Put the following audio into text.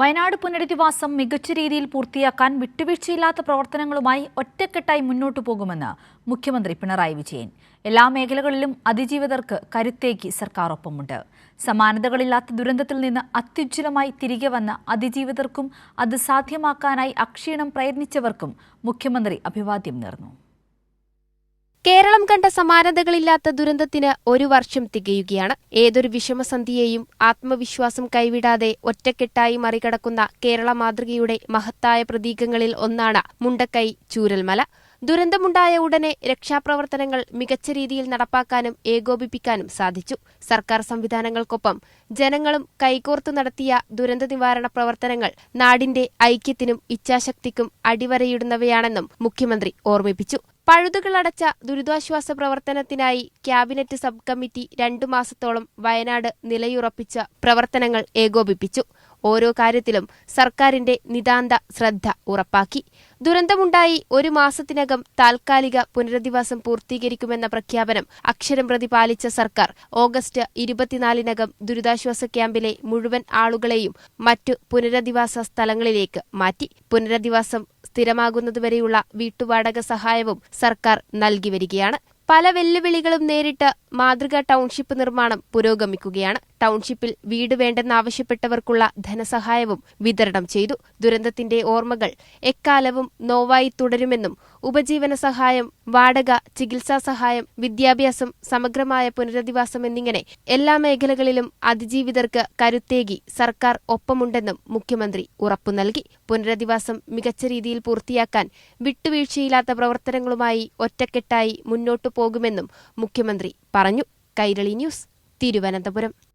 വയനാട് പുനരധിവാസം മികച്ച രീതിയിൽ പൂർത്തിയാക്കാൻ വിട്ടുവീഴ്ചയില്ലാത്ത പ്രവർത്തനങ്ങളുമായി ഒറ്റക്കെട്ടായി മുന്നോട്ടു പോകുമെന്ന് മുഖ്യമന്ത്രി പിണറായി വിജയൻ. എല്ലാ മേഖലകളിലും അതിജീവിതർക്ക് കരുത്തേക്ക് സർക്കാർ ഒപ്പമുണ്ട് സമാനതകളില്ലാത്ത ദുരന്തത്തിൽ നിന്ന് അത്യുജ്വലമായി തിരികെ വന്ന അതിജീവിതർക്കും അത് സാധ്യമാക്കാനായി അക്ഷീണം പ്രയത്നിച്ചവർക്കും മുഖ്യമന്ത്രി അഭിവാദ്യം നേർന്നു. കേരളം കണ്ട സമാനതകളില്ലാത്ത ദുരന്തത്തിന് ഒരു വർഷം തികയുകയാണ്. ഏതൊരു വിഷമസന്ധിയെയും ആത്മവിശ്വാസം കൈവിടാതെ ഒറ്റക്കെട്ടായി മറികടക്കുന്ന കേരള മാതൃകയുടെ മഹത്തായ പ്രതീകങ്ങളിൽ ഒന്നാണ് മുണ്ടക്കൈ ചൂരൽമല. ദുരന്തമുണ്ടായ ഉടനെ രക്ഷാപ്രവർത്തനങ്ങൾ മികച്ച രീതിയിൽ നടപ്പാക്കാനും ഏകോപിപ്പിക്കാനും സാധിച്ചു. സർക്കാർ സംവിധാനങ്ങൾക്കൊപ്പം ജനങ്ങളും കൈകോർത്തു നടത്തിയ ദുരന്ത നിവാരണ പ്രവർത്തനങ്ങൾ നാടിന്റെ ഐക്യത്തിനും ഇച്ഛാശക്തിക്കും അടിവരയിടുന്നവയാണെന്നും മുഖ്യമന്ത്രി ഓർമ്മിപ്പിച്ചു. പഴുതുകളടച്ച ദുരിതാശ്വാസ പ്രവർത്തനത്തിനായി ക്യാബിനറ്റ് സബ് കമ്മിറ്റി രണ്ടു മാസത്തോളം വയനാട് നിലയുറപ്പിച്ച പ്രവർത്തനങ്ങൾ ഏകോപിപ്പിച്ചു. ഓരോ കാര്യത്തിലും സർക്കാരിന്റെ നിതാന്ത ശ്രദ്ധ ഉറപ്പാക്കി. ദുരന്തമുണ്ടായി ഒരു മാസത്തിനകം താൽക്കാലിക പുനരധിവാസം പൂർത്തീകരിക്കുമെന്ന പ്രഖ്യാപനം അക്ഷരം പ്രതി പാലിച്ച സർക്കാർ ഓഗസ്റ്റ് ഇരുപത്തിനാലിനകം ദുരിതാശ്വാസ ക്യാമ്പിലെ മുഴുവൻ ആളുകളെയും മറ്റു പുനരധിവാസ സ്ഥലങ്ങളിലേക്ക് മാറ്റി. പുനരധിവാസം സ്ഥിരമാകുന്നതുവരെയുള്ള വീട്ടുവാടക സഹായവും സർക്കാർ നൽകി വരികയാണ്. പല വെല്ലുവിളികളും നേരിട്ട് മാതൃകാ ടൗൺഷിപ്പ് നിർമ്മാണം പുരോഗമിക്കുകയാണ്. ടൗൺഷിപ്പിൽ വീട് വേണ്ടെന്നാവശ്യപ്പെട്ടവർക്കുള്ള ധനസഹായവും വിതരണം ചെയ്തു. ദുരന്തത്തിന്റെ ഓർമ്മകൾ എക്കാലവും നോവായി തുടരുമെന്നും ഉപജീവന സഹായം വാടക ചികിത്സാ സഹായം വിദ്യാഭ്യാസം സമഗ്രമായ പുനരധിവാസം എന്നിങ്ങനെ എല്ലാ മേഖലകളിലും അതിജീവിതർക്ക് കരുത്തേകി സർക്കാർ ഒപ്പമുണ്ടെന്നും മുഖ്യമന്ത്രി ഉറപ്പു നൽകി. പുനരധിവാസം മികച്ച രീതിയിൽ പൂർത്തിയാക്കാൻ വിട്ടുവീഴ്ചയില്ലാത്ത പ്രവർത്തനങ്ങളുമായി ഒറ്റക്കെട്ടായി മുന്നോട്ടു പോകുമെന്നും മുഖ്യമന്ത്രി പറഞ്ഞു. കൈരളി ന്യൂസ് തിരുവനന്തപുരം.